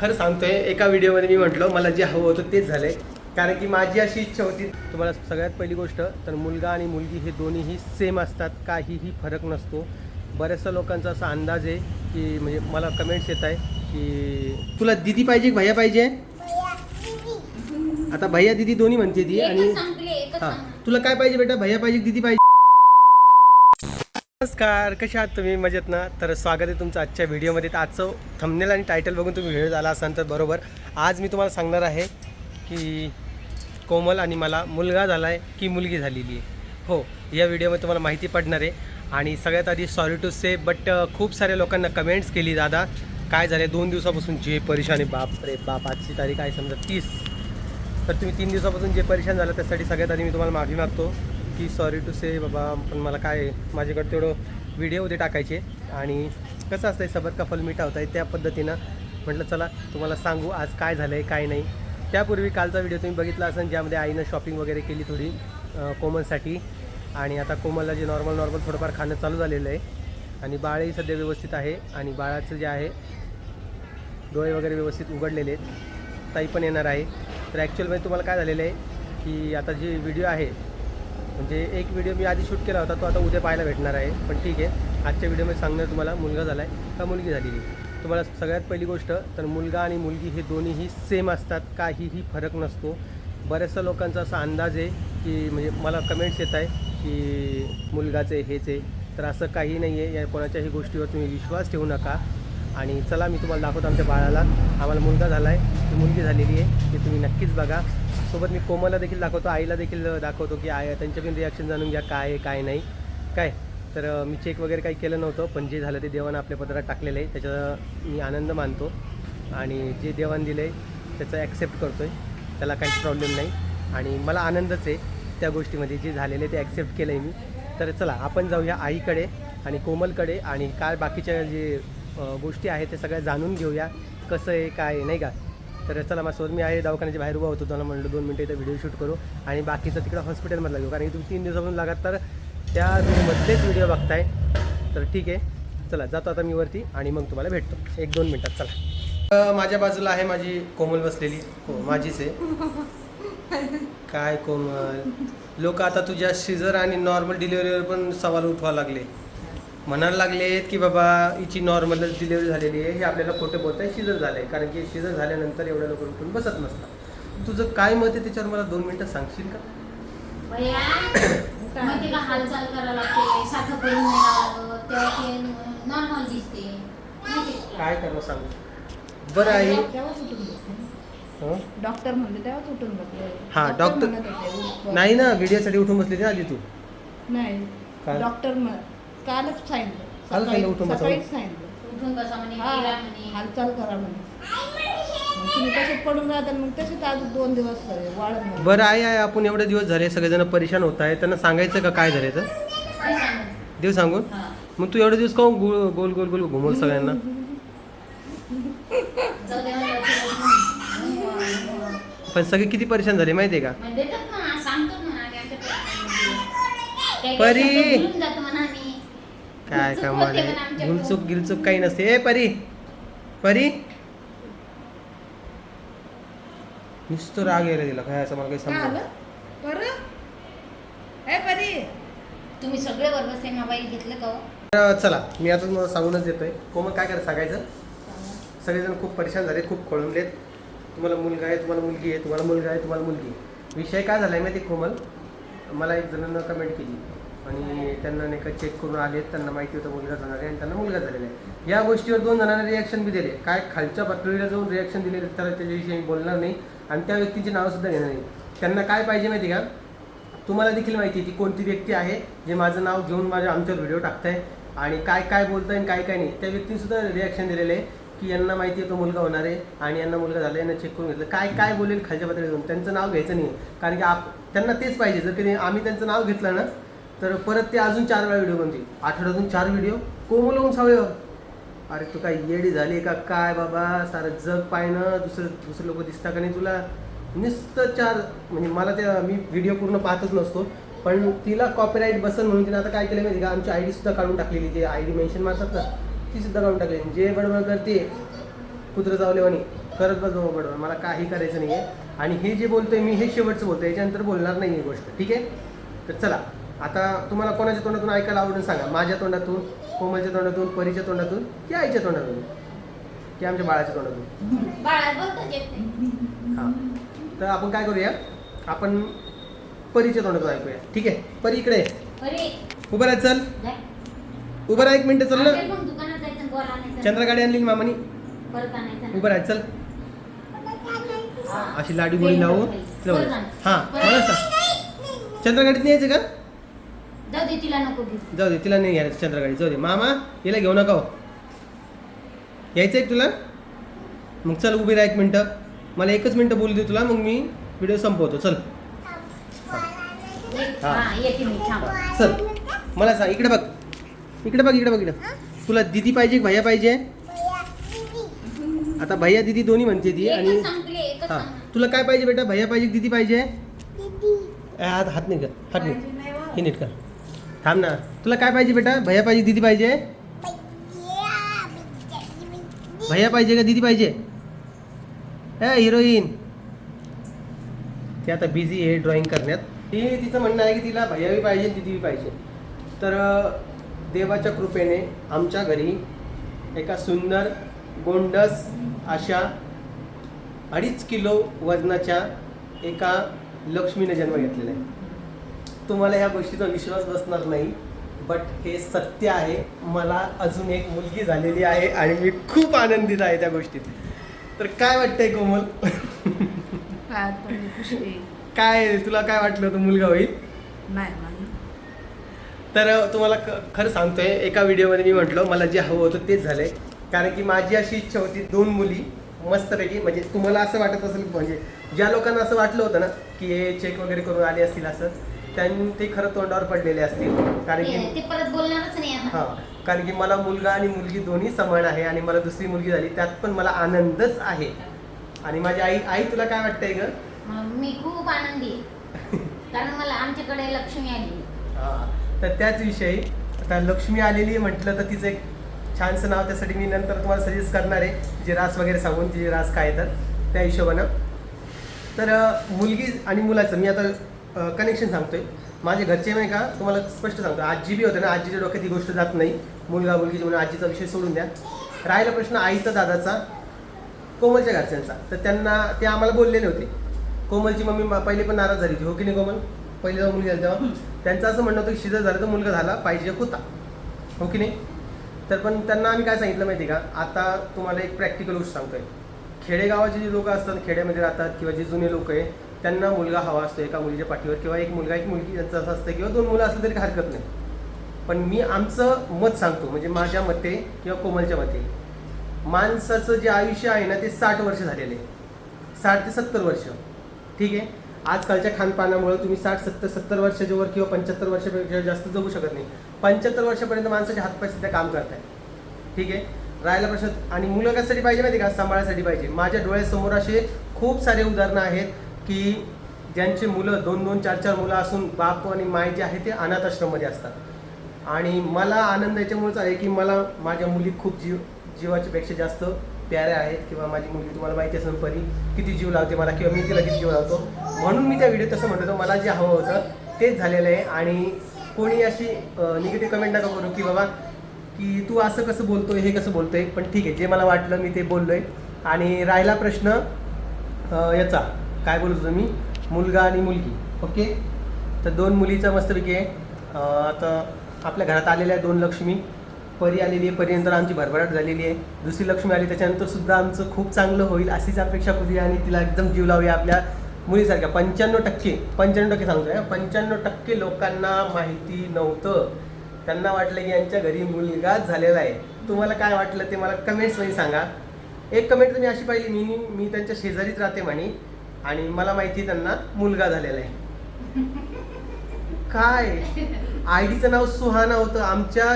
खरं सांगतोय एका व्हिडिओमध्ये मी म्हटलं मला जे हवं होतं तेच झालंय. कारण की माझी अशी इच्छा होती तुम्हाला सगळ्यात पहिली गोष्ट तर मुलगा आणि मुलगी हे दोन्हीही सेम असतात काहीही फरक नसतो. बऱ्याचशा लोकांचा असा अंदाज आहे की म्हणजे मला कमेंट्स येत आहे की तुला दिदी पाहिजे भैया पाहिजे? आता भैया दिदी दोन्ही म्हणते ती आणि हा. तुला काय पाहिजे बेटा? भैया पाहिजे दिदी पाहिजे? नमस्कार कशा आहात तुम्ही? मजेत ना? तर स्वागत आहे तुमचं आजच्या व्हिडिओमध्ये. तर आजचं थंबनेल आणि टायटल बघून तुम्ही व्हिडिओ झाला असाल तर बरोबर. आज मी तुम्हाला सांगणार आहे की कोमल आणि मला मुलगा झाला आहे की मुलगी झालेली आहे. हो या व्हिडिओमध्ये तुम्हाला माहिती पडणार आहे. आणि सगळ्यात आधी सॉरी टू से बट खूप साऱ्या लोकांना कमेंट्स केली दादा. काय झाले दोन दिवसापासून जे परेशानी बाप रे बाप आजची तारीख आहे समजा तीस. तर तुम्ही तीन दिवसापासून जे परेशान झालं त्यासाठी सगळ्यात आधी मी तुम्हाला माफी मागतो. की सॉरी टू से बाबा पण मला काय माझ्याकडे तेवढं व्हिडिओ उद्या टाकायचे आणि कसं असतं सबत कफल फल मिठा आहे त्या पद्धतीनं म्हटलं चला तुम्हाला सांगू आज काय झालं आहे काय नाही. त्यापूर्वी कालचा व्हिडिओ तुम्ही बघितला असेल ज्यामध्ये आईनं शॉपिंग वगैरे केली थोडी कोमलसाठी. आणि आता कोमलला जे नॉर्मल नॉर्मल थोडंफार खाणं चालू झालेलं आहे. आणि बाळही सध्या व्यवस्थित आहे आणि बाळाचं जे आहे डोळे वगैरे व्यवस्थित उघडलेले आहेत. ताई पण येणार आहे. तर ॲक्च्युअलमध्ये तुम्हाला काय झालेलं आहे की आता जे व्हिडिओ आहे म्हणजे एक व्हिडिओ मी आधी शूट केला होता तो आता उद्या पाहायला भेटणार आहे. पण ठीक आहे. आजच्या व्हिडिओमध्ये सांगणार तुम्हाला मुलगा झाला आहे का मुलगी झालेली? तुम्हाला सगळ्यात पहिली गोष्ट तर मुलगा आणि मुलगी हे दोन्हीही सेम असतात. काहीही फरक नसतो. बऱ्याचशा लोकांचा असा अंदाज आहे की म्हणजे मला कमेंट्स येत आहे की मुलगाचे हेच आहे तर असं काही नाही आहे या कोणाच्याही गोष्टीवर तुम्ही विश्वास ठेवू नका. आणि चला मी तुम्हाला दाखवतो आमच्या बाळाला. आम्हाला मुलगा झाला आहे ती मुलगी झालेली आहे ते तुम्ही नक्कीच बघा. सोबत मी कोमलला देखील दाखवतो आईला देखील दाखवतो की आय त्यांच्या पण रिॲक्शन जाणून घ्या काय आहे काय नाही. काय? तर मी चेक वगैरे काही केलं नव्हतं पण जे झालं ते देवानं आपल्या पत्रात टाकलेलं आहे. त्याचा मी आनंद मानतो. आणि जे देवान दिलं आहे त्याचं ॲक्सेप्ट करतो आहे त्याला काहीच प्रॉब्लेम नाही. आणि मला आनंदच आहे त्या गोष्टीमध्ये जे झालेलं आहे ते ॲक्सेप्ट केलं आहे मी. तर चला आपण जाऊया आईकडे आणि कोमलकडे. आणि काय बाकीच्या जे गोष्टी आहेत ते सगळ्या जाणून घेऊया कसं आहे काय आहे, नाही का? तर चला माझ्यासोबत मी आहे दवाखान्याच्या बाहेर उभा होतो त्याला म्हणलं दोन मिनटं इथं व्हिडिओ शूट करू आणि बाकीचं तिकडं हॉस्पिटलमधला घेऊ. कारण की तुम्ही तीन दिवसापासून लागत तर त्या रूममधलेच व्हिडिओ बघताय. तर ठीक आहे चला जातो आता मी वरती आणि मग तुम्हाला भेटतो. एक दोन मिनटात चला. माझ्या बाजूला आहे माझी कोमल बसलेली. हो माझीच आहे. काय कोमल? लोक आता तुझ्या शिजर आणि नॉर्मल डिलिव्हरीवर पण सवाल उठवा लागले. म्हणायला लागलेत की बाबा हिची नॉर्मलच डिलिव्हरी झालेली आहे हे आपल्याला खोटं बोलत आहे शिजर झालं आहे कारण की शिजर झाल्यानंतर एवढ्या लोक उठून बसत नसतात. तुझं काय मत आहे त्याच्यावर मला दोन मिनटं सांगशील का? भैया मग तिला हालचाल करावं लागते? साखर पडून नाही लागत तेव्हा ते नॉर्मल दिसते. माहिती आहे तुला? काय करणं सांग? बरं आई तेव्हाच उठून बसले. हं? डॉक्टर म्हणले तेव्हाच उठून बसले हा, डॉक्टर- म्हणत होते, उठ- नाही ना व्हिडिओसाठी उठून बसली ना आधी तू. नाही. काय? डॉक्टर कालच सांगितलं सकाळी-. सकाळीच सांगितलं उठून बसा म्हणे हा, फिरा म्हणे हालचाल करा म्हणे मग तुम्ही तसेच पडून राहता मग तसेच आज दोन दिवस वाढत बरं आई आहे आपण एवढे दिवस झाले सगळेजण परेशान होत आहे त्यांना सांगायचं का काय झालं तर? देव सांगून हा. मग तू एवढे दिवस का गोल गोल गोल गोल घुमवल सगळ्यांना जाऊ दे म्हणलं, फिरा. पण सगळे किती परेशान झाले माहिती आहे का मग देतात ना सांगतात म्हणा आम्ही आमच्या प्रयत्नांमध्ये. काही परी! काही शब्द भुलून जातो म्हणा आम्ही काय कमाल. गुलचूक गिलचूक काही नसते. ए परी. परी. नुसतं राग यायला दिला. काय असं मला काही समजा बरं. ए परी. तुम्ही सगळे वर्ग सेम मोबाईल घेतलं का हो? चला मी आता तुम्हाला सांगूनच देतोय. कोमल काय करा सांगायचं? सगळेजण खूप परेशान झाले खूप खोळंबलेत. तुम्हाला मुलगा आहे तुम्हाला मुलगी आहे तुम्हाला मुलगा आहे तुम्हाला मुलगी आहे. विषय काय झाला आहे माहिती आहे, कोमल? मला एक जणांना कमेंट केली. आणि त्यांना नाही का चेक करून आले त्यांना माहिती होतं मुलगा जाणार आहे आणि त्यांना मुलगा झालेला आहे. या गोष्टीवर दोन जणांना रिॲक्शन बी दिले. काय खालच्या पातळीला जाऊन रिॲक्शन दिले तर त्याच्याविषयी मी बोलणार नाही. आणि त्या व्यक्तीची नावसुद्धा घेणार नाही. त्यांना काय पाहिजे माहिती आहे का? तुम्हाला देखील माहिती आहे ती कोणती व्यक्ती आहे जे माझं नाव घेऊन माझ्या आमच्यावर व्हिडिओ टाकताय आणि काय काय बोलताय आणि काय काय नाही. त्या व्यक्तीसुद्धा रिॲक्शन दिलेलं आहे की यांना माहिती आहे तो मुलगा होणार आहे आणि यांना मुलगा झाला यांना चेक करून घेतलं. काय काय बोलेल खालच्या पातळीवर त्यांचं नाव घ्यायचं नाही कारण की आप त्यांना तेच पाहिजे. जर की आम्ही त्यांचं नाव घेतलं ना तर परत ते अजून चार वेळा व्हिडिओ बनतील. आठवड्यातून चार व्हिडिओ कोमल होऊन सावळेवर. अरे तू काय येडी झाली का? काय बाबा? सारं जग पाहिणं दुसरं दुसरे लोक दिसता का नाही तुला? नुसतं चार म्हणजे मला त्या मी व्हिडिओ पूर्ण पाहतच नसतो. पण तिला कॉपीराईट बसन म्हणून तिने आता काय केलं माहिती का? आमची आय डी सुद्धा काढून टाकलेली जे आय डी मेन्शन मारतात ना ती सुद्धा काढून टाकलेली. जे बडबड करते कुत्रं चावलेवानी करत बस बाबा बडबड. मला काही करायचं नाही आहे आणि हे जे बोलतोय मी हे शेवटचं बोलतोय. याच्यानंतर बोलणार नाही ही गोष्ट. ठीक आहे? तर चला. आता तुम्हाला कोणाच्या तोंडातून ऐकायला आवडून सांगा. माझ्या तोंडातून कोमलच्या तोंडातून परीच्या तोंडातून की आईच्या तोंडातून? की आमच्या बाळाच्या तोंडातून? हां. तर आपण काय करूया? आपण परीच्या तोंडातून ऐकूया. ठीक आहे? परी इकडे उभं राहा चल. उभं राहा एक मिनिटं चल ना. आपल्याला मग दुकानात जायचं आणि गोळा आणायचा. चंद्र गाडी आणली ना मामानी. उभं राहा चल. अशी लाडी गोळी लावून. हां मला. सांग. चंद्रगाडीत नाही यायचं का? जाऊ दे तिला नको घेऊ. जाऊ दे तिला नाही घ्यायचं चंद्रगाडी जाऊ दे मामा हिला घेऊ नका हो. यायचं आहे तुला? मग चल उभी राहा एक मिनटं. मला एकच मिनटं बोलू दे तुला मग मी व्हिडिओ संपवतो. चल. एक- हा. हा येते मी थांब. चल. मला सांग इकडे बघ. इकडे बघ इकडे बघ इकडे. तुला दिदी पाहिजे भैया पाहिजे? आता भैया दिदी दोन्ही म्हणते ती आणि एकच एकच हां. तुला काय पाहिजे बेटा? भैया पाहिजे दिदी पाहिजे? ए, हात हात नाही कर हात नाही हे नीट कर. थांब ना. तुला काय पाहिजे बेटा? भैया पाहिजे दीदी पाहिजे? भैया पाहिजे का दीदी पाहिजे? ए हिरोईन. ती आता बिझी आहे ड्रॉइंग करण्यात. ती तिचं म्हणणं आहे की तिला भैयाबी पाहिजे दिदी बी पाहिजे. तर देवाच्या कृपेने आमच्या घरी एका सुंदर गोंडस अशा अडीच किलो वजनाच्या एका लक्ष्मीने जन्म घेतलेला आहे. तुम्हाला ह्या गोष्टीचा विश्वास बसणार नाही बट हे सत्य आहे. मला अजून एक मुलगी झालेली आहे आणि मी खूप आनंदित आहे त्या गोष्टीत. तर काय वाटतंय कोमल? काय तुला काय वाटलं होतं मुलगा होईल. तर तुम्हाला खरं सांगतोय एका व्हिडिओमध्ये मी म्हटलं मला जे हवं होतं तेच झालंय. कारण की माझी अशी इच्छा होती दोन मुली मस्तपैकी म्हणजे तुम्हाला असं वाटत असेल म्हणजे ज्या लोकांना असं वाटलं होतं ना की हे चेक वगैरे करून आले असतील असं त्यांनी ते खरं तोंडावर पडलेले असतील. कारण की ते परत बोलणारच नाही आता. हा कारण की मला मुलगा आणि मुलगी दोन्ही समान आहे आणि मला दुसरी मुलगी झाली त्यात पण मला आनंदच आहे. आणि माझी आई आई तुला काय वाटतंय ग? मग मी खूप आनंदी आहे. कारण मला आमच्याकडे लक्ष्मी आली हा, तर त्याच विषयी आता लक्ष्मी आलेली आहे म्हटलं तर तिचं एक छानसं नाव त्यासाठी मी नंतर तुम्हाला सजेस्ट करणार आहे तिचे रास वगैरे सांगून तिचे रास काय तर त्या हिशोबानं. तर अं, मुलगी आणि मुलाचं मी आता कनेक्शन सांगतोय. माझे घरचे नाही का तुम्हाला स्पष्ट सांगतो. आजी बी होते ना आजीच्या डोक्यात ही गोष्ट जात नाही. मुलगा मुलगीची म्हणून आजीचा विषय सोडून द्या. राहिला प्रश्न आईचा दादाचा कोमलच्या घरच्यांचा. तर त्यांना ते आम्हाला बोललेले होते कोमलची मम्मी पहिले पण नाराज झाली होती. हो की नाही कोमल? पहिले जेव्हा मुलगी झाली तेव्हा. त्यांचं असं म्हणणं होतं की शिजर झालं तर मुलगा झाला पाहिजे होता. हो की नाही? तर पण त्यांना आम्ही काय सांगितलं माहिती आहे का? आता तुम्हाला एक प्रॅक्टिकल गोष्ट सांगतोय. खेडेगावाचे जे लोक असतात खेड्यामध्ये राहतात किंवा जे जुने लोक आहे त्यांना मुलगा हवा असतो एका मुलीच्या पाठीवर किंवा एक मुलगा एक मुलगी त्यांचं असं असतं किंवा दोन मुलं असलं तरी काही हरकत नाही. पण मी आमचं मत सांगतो म्हणजे माझ्या मते किंवा कोमलच्या मते माणसाचं जे आयुष्य आहे ना ते साठ वर्ष झालेले आहे. साठ ते सत्तर वर्ष. ठीक आहे? आजकालच्या खानपानामुळे तुम्ही साठ सत्तर सत्तर वर्षाच्या वर किंवा पंच्याहत्तर वर्षापेक्षा जास्त जगू शकत नाही. पंच्याहत्तर वर्षापर्यंत माणसाचे हातपाय सध्या काम करत आहे ठीक आहे? राहायला प्रश्न आणि मुलं कशासाठी पाहिजे माहिती का? सांभाळायसाठी पाहिजे. माझ्या डोळ्यासमोर असे खूप सारे उदाहरणं आहेत. की ज्यांचे मुलं दोन दोन चार चार मुलं असून बाप आणि माय जे आहे ते अनाथ आश्रममध्ये असतात. आणि मला आनंद याच्यामुळेच आहे की मला माझ्या मुली खूप जीव जीवाच्या पेक्षा जास्त प्याऱ्या आहेत किंवा माझी मुलगी तुम्हाला माहिती असेल परी किती जीव लावते मला किंवा मी तिला किती जीव लावतो. म्हणून मी त्या व्हिडिओ तसं म्हणतो होतो मला जे हवं होतं तेच झालेलं आहे. आणि कोणी अशी निगेटिव्ह कमेंट नका करू की बाबा की तू असं कसं बोलतोय हे कसं बोलतोय. पण ठीक आहे जे मला वाटलं मी ते बोललोय. आणि राहिला प्रश्न याचा. काय बोलत होतो मी? मुलगा आणि मुलगी. ओके? तर दोन मुलीचं मस्तपैकी आहे. आता आपल्या घरात आलेल्या आहे दोन लक्ष्मी. परी आलेली आहे परीनंतर आमची भरभराट झालेली आहे. दुसरी लक्ष्मी आली त्याच्यानंतर सुद्धा आमचं खूप चांगलं होईल अशीच अपेक्षा करूया आणि तिला एकदम जीव लावूया आपल्या मुलीसारख्या. पंच्याण्णव टक्के पंच्याण्णव टक्के सांगतोय पंच्याण्णव टक्के लोकांना माहिती नव्हतं. त्यांना वाटलं की यांच्या घरी मुलगाच झालेला आहे. तुम्हाला काय वाटलं ते मला कमेंट्समध्ये सांगा. एक कमेंट तुम्ही अशी पाहिली मी मी त्यांच्या शेजारीच राहते म्हणे. आणि मला माहिती आहे त्यांना मुलगा झालेला आहे. काय? आयडीचं नाव सुहाना होतं. आमच्या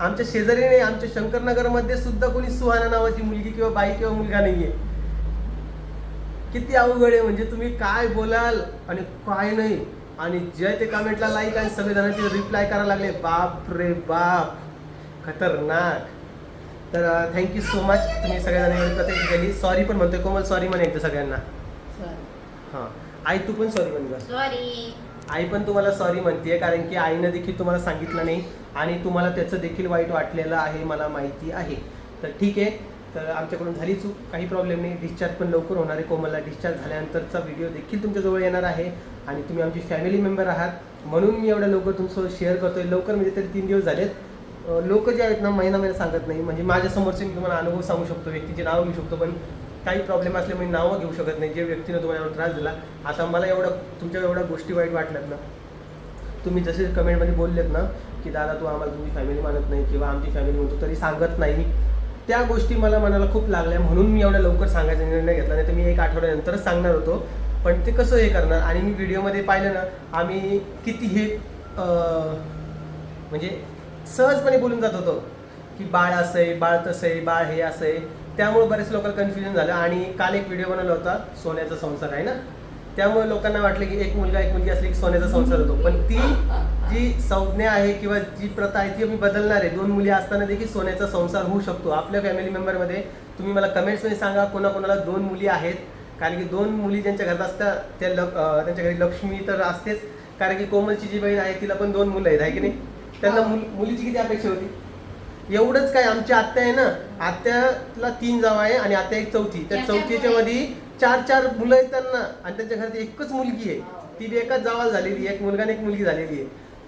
आमच्या शेजारी नाही आमच्या शंकरनगरमध्ये सुद्धा कोणी सुहाना नावाची मुलगी किंवा बाई किंवा मुलगा नाहीये. किती अवघड आहे म्हणजे तुम्ही काय बोलाल आणि काय नाही. आणि जे ते कमेंटला लाईक आणि सगळे जण रिप्लाय करायला लागले बाप रे बाप खतरनाक. तर थँक्यू सो मच तुम्ही सगळ्यांना एवढी प्रत्येक ठिकाणी सॉरी पण म्हणतोय कोमल सॉरी म्हणे सगळ्यांना. हां. आई तू पण सॉरी म्हण गं. सॉरी आई पण तुम्हाला सॉरी म्हणते कारण की आईनं देखील तुम्हाला सांगितलं नाही आणि तुम्हाला त्याचं देखील वाईट वाटलेलं आहे मला माहिती आहे. तर ठीक आहे. तर आमच्याकडून झाली चूक. काही प्रॉब्लेम नाही. डिस्चार्ज पण लवकर होणार आहे. कोमलला डिस्चार्ज झाल्यानंतरचा व्हिडिओ देखील तुमच्याजवळ येणार आहे. आणि तुम्ही आमची फॅमिली मेंबर आहात. म्हणून मी एवढ्या लवकर तुमचं शेअर करतोय. लवकर म्हणजे तरी तीन दिवस झालेत. लोक जे आहेत ना महिना महिना सांगत नाही. म्हणजे माझ्यासमोरचे मी तुम्हाला अनुभव सांगू शकतो. व्यक्तीचे नाव घेऊ शकतो. पण काही प्रॉब्लेम असल्यामुळे नावं घेऊ शकत नाही. जे व्यक्तीनं तुम्हाला एवढा त्रास दिला आता मला एवढं तुमच्या एवढ्या गोष्टी वाईट वाटल्यात ना. तुम्ही जसे कमेंटमध्ये बोललेत ना की दादा तू आम्हाला तुमची फॅमिली मानत नाही किंवा आमची फॅमिली म्हणतो तरी सांगत नाही. त्या गोष्टी मला मनाला खूप लागल्या म्हणून मी एवढ्या लवकर सांगायचा निर्णय घेतला. नाही तर मी एक आठवड्यानंतरच सांगणार होतो. पण ते कसं हे करणार? आणि मी व्हिडिओमध्ये पाहिलं ना आम्ही किती हे म्हणजे सहजपणे बोलून जात होतो. की बाळ असं आहे बाळ तसं आहे बाळ हे असं आहे त्यामुळे बरेच लोकांना कन्फ्युजन झालं. आणि काल एक व्हिडिओ बनवला होता सोन्याचा संसार आहे ना? त्यामुळे लोकांना वाटलं की एक मुलगा एक मुलगी असली की सोन्याचा संसार होतो. पण ती जी संज्ञा आहे किंवा जी प्रथा आहे ती आम्ही बदलणार आहे. दोन मुली असताना देखील सोन्याचा संसार होऊ शकतो. आपल्या फॅमिली मेंबरमध्ये तुम्ही मला कमेंट्समध्ये सांगा कोणाकोणाला दोन मुली आहेत. कारण की दोन मुली ज्यांच्या घरात असतात त्या ल त्यांच्या घरी लक्ष्मी तर असतेच. कारण की कोमलची जी बहीण आहे तिला पण दोन मुलं आहेत आहे की नाही? त्यांना मुल मुलीची किती अपेक्षा होती? एवढंच काय आमची आत्या आहे ना आत्याला तीन जाव आहे आणि आत्या एक चौथी. त्या चौथीच्या मध्ये चार चार मुलं आहेत त्यांना. आणि त्यांच्या घरात एकच मुलगी आहे. ती बी एकाच जावाला झालेली एक मुलगा आणि एक मुलगी झालेली आहे.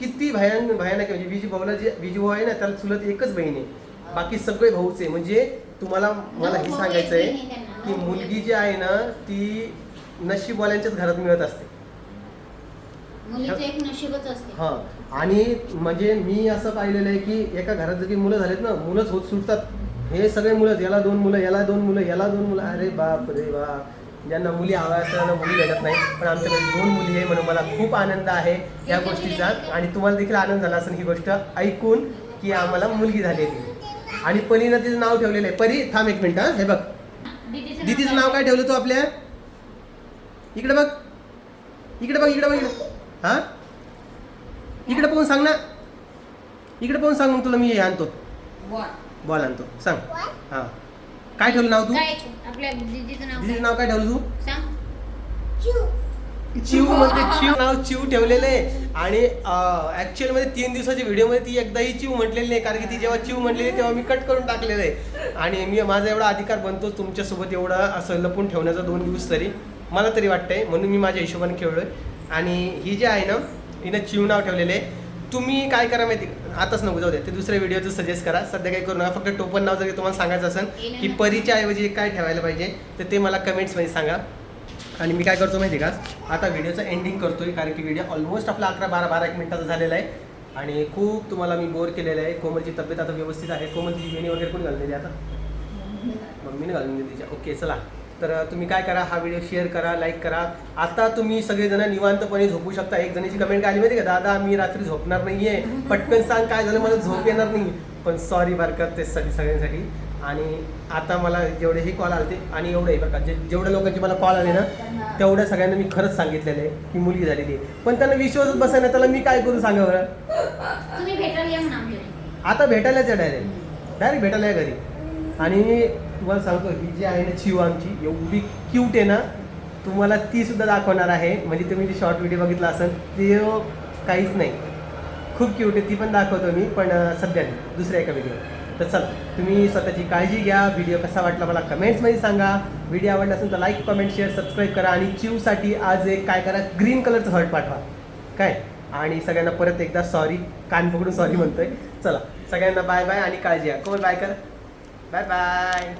किती भयान भयानक म्हणजे विजू भाऊला जे विजू भाऊ आहे ना त्याला चुलत एकच बहीण आहे. बाकी सगळे भाऊच आहे. म्हणजे तुम्हाला मला हे सांगायचं आहे. की मुलगी जी आहे ना ती नशीबवाल्यांच्याच घरात मिळत असते. मुलीचं एक नशीबच असते. हा आणि म्हणजे मी असं पाहिलेलं आहे की एका घरात जर मुलं झालेत ना मुलंच होत सुटतात. हे सगळे मुलं याला दोन मुलं याला दोन मुलं याला दोन मुलं. अरे बाप रे बाप. ज्यांना मुली हव्या असतात त्यांना मुली भेटत नाही. पण आमच्याकडे दोन मुली आहे म्हणून मला खूप आनंद आहे या गोष्टीचा. आणि तुम्हाला देखील आनंद झाला असेल ही गोष्ट. ऐकून की आम्हाला मुलगी झालेली आणि परीनं तिचं नाव ठेवलेलं आहे. परी थांब एक मिनिट हा. हे बघ. दीदीचं दीदीचं नाव काय? ठेवलं तू आपल्या? इकडे बघ. इकडे बघ इकडे बघ. इकडे हा? इकडे पाहून सांग ना. इकडे पाहून सांग मग तुला मी हे आणतो. बॉल. आणतो. सांग. हा. काय ठेवलं नाव तू? काय आपल्या दीदीचं नाव दीदीचं काय? नाव काय ठेवलं तू? सांग. चिव. म्हणते चिव नाव चिव ठेवलेलं आहे. आणि ऍक्च्युअलमध्ये तीन दिवसाच्या व्हिडिओमध्ये ती एकदाही चिव म्हटलेली नाही कारण की ती जेव्हा चिव म्हटलेली तेव्हा मी कट करून टाकलेलं आहे. आणि मी माझा एवढा अधिकार बनतो तुमच्यासोबत एवढा असं लपून ठेवण्याचा दोन दिवस तरी. मला तरी वाटतंय म्हणून मी माझ्या हिशोबाने खेळलोय. आणि ही जी आहे ना हिनं चिव नाव ठेवलेलं आहे. तुम्ही काय करा माहिती आताच नको जाऊ दे. ते दुसऱ्या व्हिडिओचं सजेस्ट करा. सध्या काही करू नका. फक्त टोपण नाव जर तुम्हाला सांगायचं असेल की परीच्या ऐवजी काय ठेवायला पाहिजे तर ते मला कमेंट्समध्ये सांगा. आणि मी काय करतो माहिती का? आता व्हिडिओचं एंडिंग करतोय कारण की व्हिडिओ ऑलमोस्ट आपला अकरा बारा बारा एक मिनिटाचा झालेला आहे. आणि खूप तुम्हाला मी बोर केलेलं आहे. कोमलची तब्येत आता व्यवस्थित आहे. कोमलची वेणी वगैरे कोण घालून दिली आता? मम्मीने घालून दिली तिच्या. ओके चला. तर तुम्ही काय करा हा व्हिडिओ शेअर करा लाईक करा. आता तुम्ही सगळेजण निवांतपणे झोपू शकता. एक जणीची कमेंट आली माहिती का? दादा मी रात्री झोपणार नाहीये. पटकन सांग काय झालं? मला झोप येणार नाही. पण सॉरी बरं का त्यासाठी सगळ्यांसाठी. आणि आता मला जेवढेही कॉल आले आणि एवढे बरं का जे जेवढ्या लोकांचे मला कॉल आले ना तेवढ्या सगळ्यांना मी खरंच सांगितलेलं आहे की मुलगी झालेली आहे. पण त्यांना विश्वासच बसायला त्याला मी काय करू सांगा बरं. आता भेटायलाच आहे डायरेक्ट डायरेक्ट भेटायला आहे घरी. आणि तुम्हाला सांगतो ही जी आहे ना चिव आमची एवढी क्यूट आहे ना तुम्हाला ती सुद्धा दाखवणार आहे. म्हणजे तुम्ही जे शॉर्ट व्हिडिओ बघितला असेल ते काहीच नाही. खूप क्यूट आहे ती पण दाखवतो मी पण सध्या नाही दुसऱ्या एका व्हिडिओ तर चल तुम्ही स्वतःची काळजी घ्या व्हिडिओ कसा वाटला मला कमेंट्समध्ये सांगा. व्हिडिओ आवडला असेल तर लाईक कमेंट शेअर सबस्क्राईब करा आणि चिवसाठी आज एक काय करा ग्रीन कलरचं हर्ट पाठवा. काय? आणि सगळ्यांना परत एकदा सॉरी कान पकडून सॉरी म्हणतोय. चला सगळ्यांना बाय बाय आणि काळजी घ्या. कोण बाय कर? Bye bye